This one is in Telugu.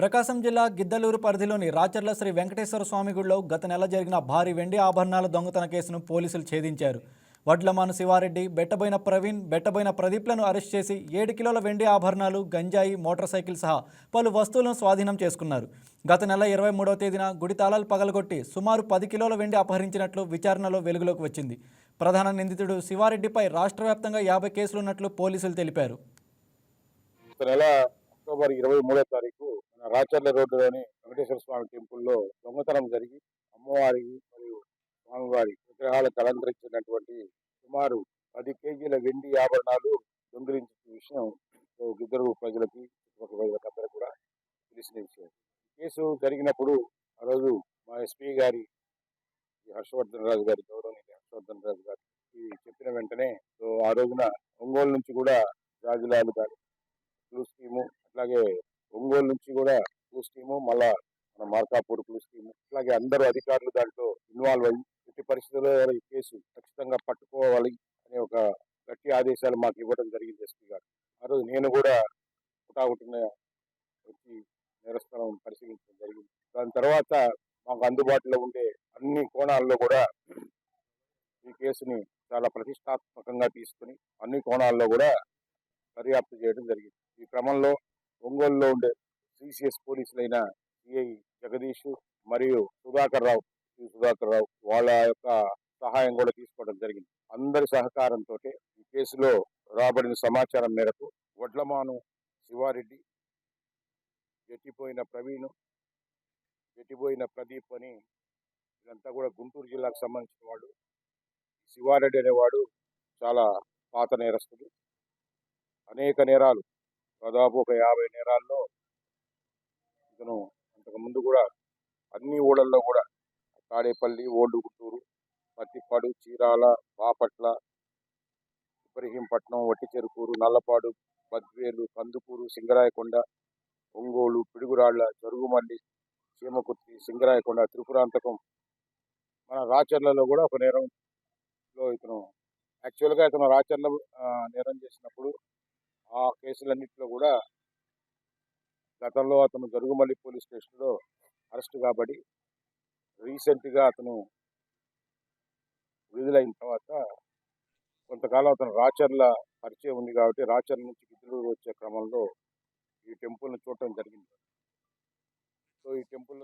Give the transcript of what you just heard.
ప్రకాశం జిల్లా గిద్దలూరు పరిధిలోని రాచర్ల శ్రీ వెంకటేశ్వర స్వామి గుడిలో గత నెల జరిగిన భారీ వెండి ఆభరణాల దొంగతన కేసును పోలీసులు ఛేదించారు. వడ్లమాను శివారెడ్డి బెట్టబోయిన ప్రవీణ్ బెట్టబోయిన ప్రదీప్లను అరెస్ట్ చేసి ఏడు కిలోల వెండి ఆభరణాలు గంజాయి మోటార్ సైకిల్ సహా పలు వస్తువులను స్వాధీనం చేసుకున్నారు. గత నెల ఇరవై మూడవ తేదీన గుడి తాళాలు పగలగొట్టి సుమారు పది కిలోల వెండి అపహరించినట్లు విచారణలో వెలుగులోకి వచ్చింది. ప్రధాన నిందితుడు శివారెడ్డిపై రాష్ట్ర వ్యాప్తంగా యాభై కేసులున్నట్లు పోలీసులు తెలిపారు. నెల అక్టోబర్ ఇరవై మూడో తారీఖు మన రాచర్ల రోడ్డులోని వెంకటేశ్వర స్వామి టెంపుల్లో దొంగతనం జరిగి అమ్మవారికి మరియు స్వామివారి విగ్రహాలకు అలంకరించినటువంటి సుమారు పది కేజీల వెండి ఆభరణాలు దొంగిలించిన విషయం గిద్దరు ప్రజలకి ఒక ప్రజలకు అందరూ కూడా తెలిసిన విషయం కేసు జరిగినప్పుడు ఆ రోజు మా ఎస్పీ గారి హర్షవర్ధన్ రాజు గారి గౌరవనీయ హర్షవర్ధన్ రాజు గారు చెప్పిన వెంటనే సో ఆ రోజున ఒంగోలు నుంచి కూడా రాజులాలు కానీ స్కీము అట్లాగే ఒంగోలు నుంచి కూడా క్లూ స్కీము మళ్ళా మన మార్కాపూర్ క్లూ స్కీము అట్లాగే అందరూ అధికారులు దాంట్లో ఇన్వాల్వ్ అయ్యి ఎట్టి పరిస్థితుల్లో ఈ కేసు ఖచ్చితంగా పట్టుకోవాలి అనే ఒక గట్టి ఆదేశాలు మాకు ఇవ్వడం జరిగింది ఎస్పీ గారు. ఆ రోజు నేను కూడా పుటాపుటిన వచ్చి నేరస్థలం పరిశీలించడం జరిగింది. దాని తర్వాత మాకు అందుబాటులో ఉండే అన్ని కోణాల్లో కూడా ఈ కేసుని చాలా ప్రతిష్టాత్మకంగా తీసుకుని అన్ని కోణాల్లో కూడా దర్యాప్తు చేయడం జరిగింది. ఈ క్రమంలో ఒంగోలులో ఉండే సిసిఎస్ పోలీసులైన సిఐ జగదీష్ మరియు సుధాకర్ రావు సి సుధాకర్ రావు వాళ్ళ యొక్క సహాయం కూడా తీసుకోవడం జరిగింది. అందరి సహకారంతో ఈ కేసులో రాబడిన సమాచారం మేరకు వడ్లమాను శివారెడ్డి గట్టిపోయిన ప్రవీణ్ గట్టిపోయిన ప్రదీప్ అని ఇదంతా కూడా గుంటూరు జిల్లాకు సంబంధించిన వాడు శివారెడ్డి అనేవాడు చాలా పాత నేరస్తుడు. అనేక నేరాలు దాదాపు ఒక యాభై నేరాల్లో ఇతను అంతకు ముందు కూడా అన్ని ఊళ్ళల్లో కూడా తాడేపల్లి ఓల్డ్ గుంటూరు పత్తిపాడు చీరాల బాపట్ల ఇబ్రహీంపట్నం వట్టిచెరుకూరు నల్లపాడు బద్వేలు కందుకూరు సింగరాయకొండ ఒంగోలు పిడుగురాళ్ళ జరుగుమల్లి చీమకుర్తి సింగరాయకొండ త్రిపురాంతకం మన రాచర్లలో కూడా ఒక నేరంలో ఇతను యాక్చువల్గా ఇతను రాచర్ల నేరం చేసినప్పుడు కేసులన్నింటిలో కూడా గతంలో అతను జరుగుమల్లి పోలీస్ స్టేషన్లో అరెస్ట్ కాబడి రీసెంట్గా అతను విడుదలైన తర్వాత కొంతకాలం అతను రాచర్ల పరిచయం ఉంది కాబట్టి రాచర్ల నుంచి గిద్దలూరు వచ్చే క్రమంలో ఈ టెంపుల్ని చూడటం జరిగింది. సో ఈ టెంపుల్